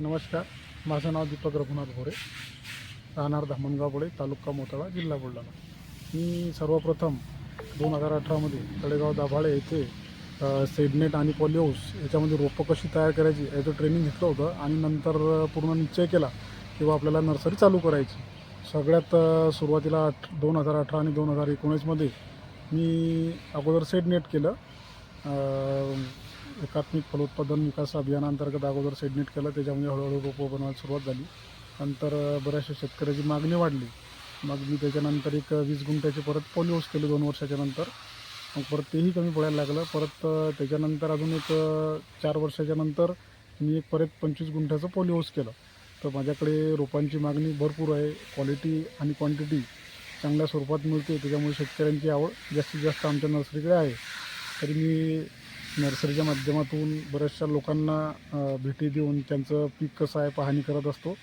नमस्कार. माझं नाव दीपक रघुनाथ भोरे. राहणार धामणगावपुढे तालुका मोताळा जिल्हा बुलढाणा. मी सर्वप्रथम दोन हजार अठरामध्ये तळेगाव दाभाळे येथे सेडनेट आणि पॉलिओस याच्यामध्ये रोपं कशी तयार करायची याचं ट्रेनिंग घेतलं होतं आणि नंतर पूर्ण निश्चय केला किंवा आपल्याला नर्सरी चालू करायची. सगळ्यात सुरुवातीला आठ दोन हजार अठरा आणि दोन हजार एकोणीसमध्ये मी अगोदर सेडनेट केलं. एकात्मिक फलोत्पादन विकास अभियानांतर्गत अगोदर सेडनेट केलं. त्याच्यामध्ये हळूहळू रोपं बनवायला सुरुवात झाली. नंतर बऱ्याचशा शेतकऱ्याची मागणी वाढली. मग मी त्याच्यानंतर एक वीस गुंठ्याचे परत पोलिओस केले दोन वर्षाच्या नंतर. मग परत तेही कमी पडायला लागलं. परत त्याच्यानंतर अजून एक चार वर्षाच्या नंतर मी एक परत पंचवीस गुंठ्याचं पोलिओस केलं. तर माझ्याकडे रोपांची मागणी भरपूर आहे. क्वालिटी आणि क्वांटिटी चांगल्या स्वरूपात मिळते. त्याच्यामुळे शेतकऱ्यांची आवड जास्तीत जास्त आमच्या नर्सरीकडे आहे. तरी मी नर्सरीच्या माध्यमातून बऱ्याचशा लोकांना भेटी देऊन त्यांचं पीक कसं आहे पाहणी करत असतो.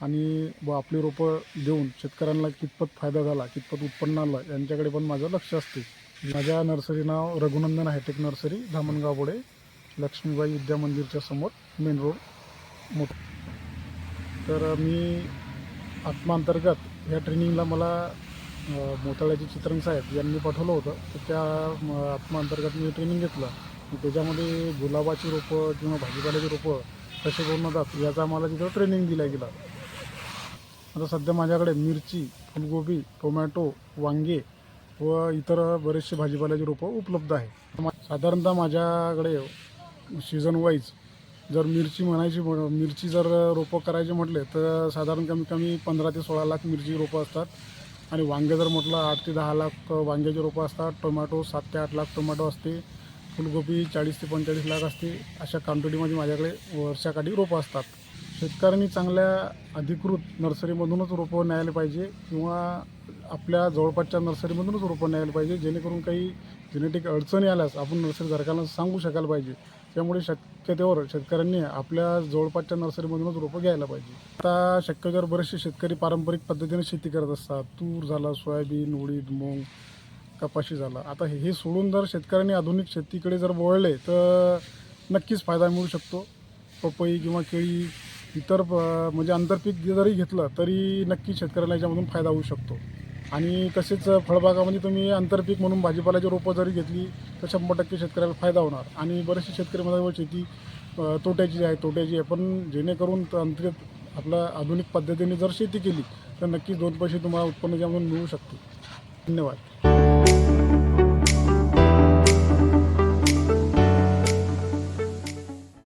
आणि व आपली रोपं देऊन शेतकऱ्यांना कितपत फायदा झाला कितपत उत्पन्न आलं यांच्याकडे पण माझं लक्ष असते. माझ्या नर्सरी नाव रघुनंदन हायटेक नर्सरी धामणगाव पुढे लक्ष्मीबाई विद्या मंदिरच्या समोर मेन रोड मोठ तर मी आत्मांतर्गत या ट्रेनिंगला मला मोताळ्याचे चित्रण साहेब यांनी पाठवलं होतं. तर त्या आत्मांतर्गत मी ट्रेनिंग घेतलं. त्याच्यामध्ये गुलाबाची रोपं किंवा भाजीपाल्याची रोपं कसे बनवतात याचा आम्हाला तिथं ट्रेनिंग दिला गेलं. आता सध्या माझ्याकडे मिरची फुलगोबी टोमॅटो वांगे व इतर बरेचसे भाजीपाल्याची रोपं उपलब्ध आहे साधारणतः माझ्याकडे सीझन वाईज जर मिरची म्हणायची मिरची जर रोपं करायची म्हटले तर साधारण कमी कमी पंधरा ते सोळा लाख मिरची रोपं असतात. आणि वांगे जर म्हटलं आठ ते दहा लाख वांग्याची रोपं असतात. टोमॅटो सात ते आठ लाख टोमॅटो असते. फुलगोपी चाळीस ते पंचेचाळीस लाख असते. अशा क्वांटिटीमध्ये माझ्याकडे वर्षाकाठी रोपं असतात. शेतकऱ्यांनी चांगल्या अधिकृत नर्सरीमधूनच रोपं न्यायला पाहिजे किंवा आपल्या जवळपासच्या नर्सरीमधूनच रोपं न्यायला पाहिजे जेणेकरून काही जेनेटिक अडचणी आल्यास आपण नर्सरीधारकांना सांगू शकायला पाहिजे. त्यामुळे शक्यतेवर शेतकऱ्यांनी आपल्या जवळपासच्या नर्सरीमधूनच रोपं घ्यायला पाहिजे. आता शक्यतेवर बरेचसे शेतकरी पारंपरिक पद्धतीने शेती करत असतात. तूर झाला सोयाबीन उडीद मूग कपाशी झाला. आता हे हे सोडून जर शेतकऱ्यांनी आधुनिक शेतीकडे जर वळले तर नक्कीच फायदा मिळू शकतो. पपई किंवा केळी इतर प- म्हणजे आंतरपीक जरी घेतलं तरी नक्की शेतकऱ्याला याच्यामधून फायदा होऊ शकतो. आणि तसेच फळबागामध्ये तुम्ही आंतरपीक म्हणून भाजीपाल्याची रोपं जरी घेतली तर शंभर टक्के शेतकऱ्याला फायदा होणार. आणि बरेचसे शेतकरी माझ्यावर शेती तोट्याची आहे तोट्याची आहे. पण जेणेकरून तांत्रिक आपल्या आधुनिक पद्धतीने जर शेती केली तर नक्कीच दोन पैसे तुम्हाला उत्पन्न यामधून मिळू शकते धन्यवाद.